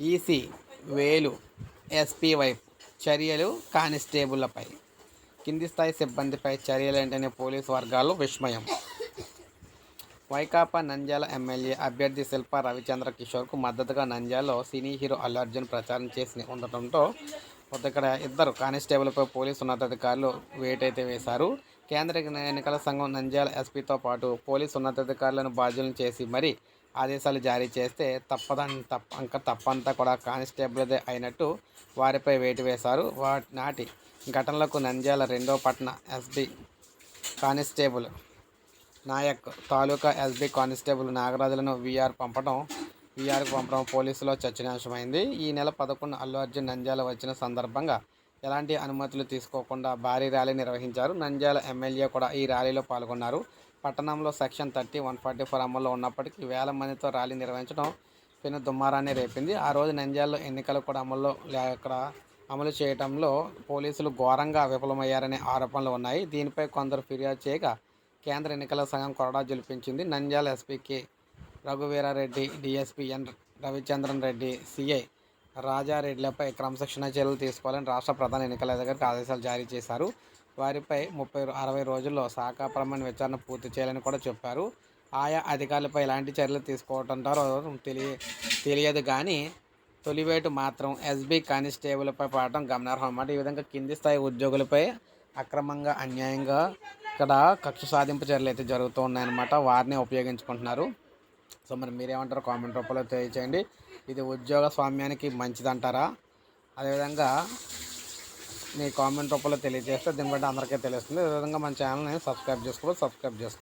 EC వేలు SP వైపు చర్యలు కానిస్టేబుళ్ళపై. కింది స్థాయి సిబ్బందిపై చర్యలు ఏంటనే పోలీసు వర్గాల్లో విస్మయం. వైకాపా నంద్యాల ఎమ్మెల్యే అభ్యర్థి శిల్ప రవిచంద్ర కిషోర్కు మద్దతుగా నంద్యాలలో సినీ హీరో అల్లు అర్జున్ ప్రచారం చేసి ఉండటంతో ఇక్కడ ఇద్దరు కానిస్టేబుల్పై పోలీసు ఉన్నతాధికారులు వేటైతే వేశారు. కేంద్ర ఎన్నికల సంఘం నంద్యాల ఎస్పీతో పాటు పోలీసు ఉన్నతాధికారులను బాధ్యులను చేసి మరీ ఆదేశాలు జారీ చేస్తే తప్పదని తప్ప ఇంకా తప్పంతా కూడా కానిస్టేబుల్దే అయినట్టు వారిపై వేటు వేశారు. వాటి నాటి ఘటనలకు నంద్యాల రెండో పట్టణ ఎస్బి కానిస్టేబుల్ నాయక్ తాలూకా ఎస్బీ కానిస్టేబుల్ నాగరాజులను వీఆర్ పంపడం వీఆర్కు పంపడం పోలీసులో చర్చనీయాంశమైంది. ఈ నెల పదకొండు అల్లు అర్జున్ నంద్యాల వచ్చిన సందర్భంగా ఎలాంటి అనుమతులు తీసుకోకుండా భారీ ర్యాలీ నిర్వహించారు. నంద్యాల ఎమ్మెల్యే కూడా ఈ ర్యాలీలో పాల్గొన్నారు. పట్టణంలో section thirty one forty four అమల్లో ఉన్నప్పటికీ వేల మందితో ర్యాలీ నిర్వహించడం పెను దుమ్మారాన్ని రేపింది. ఆ రోజు నంద్యాలలో ఎన్నికలు కూడా అమల్లో అక్కడ అమలు చేయడంలో పోలీసులు ఘోరంగా విఫలమయ్యారనే ఆరోపణలు ఉన్నాయి. దీనిపై కొందరు ఫిర్యాదు చేయగా కేంద్ర ఎన్నికల సంఘం కొరడా జలిపించింది. నంద్యాల ఎస్పీకే Raghuveera Reddy DSP N Ravichandran Reddy CI రాజారెడ్డిలపై క్రమశిక్షణ చర్యలు తీసుకోవాలని రాష్ట్ర ప్రధాన ఎన్నికల అధికారికి ఆదేశాలు జారీ చేశారు. వారిపై ముప్పై అరవై రోజుల్లో శాఖాపరమైన విచారణ పూర్తి చేయాలని కూడా చెప్పారు. ఆయా అధికారులపై ఎలాంటి చర్యలు తీసుకోవటంటారో తెలియ తెలియదు కానీ తొలివేటు మాత్రం ఎస్బీ కానిస్టేబుల్పై పడటం గమనార్హం అన్నమాట ఈ విధంగా కింది స్థాయి ఉద్యోగులపై అక్రమంగా అన్యాయంగా ఇక్కడ కక్ష సాధింపు చర్యలు అయితే జరుగుతూ ఉన్నాయన్నమాట. వారిని ఉపయోగించుకుంటున్నారు. సో మరి మీరేమంటారు కామెంట్ రూపంలో తెలియచేయండి. ఇది ఉద్యోగ స్వామ్యానికి మంచిదంటారా? అదేవిధంగా మీ కామెంట్ రూపంలో తెలియజేస్తే దీన్ని బట్టి అందరికీ తెలుస్తుంది. అదేవిధంగా మన ఛానల్ని సబ్స్క్రైబ్ చేసుకోవాలి సబ్స్క్రైబ్ చేసుకోండి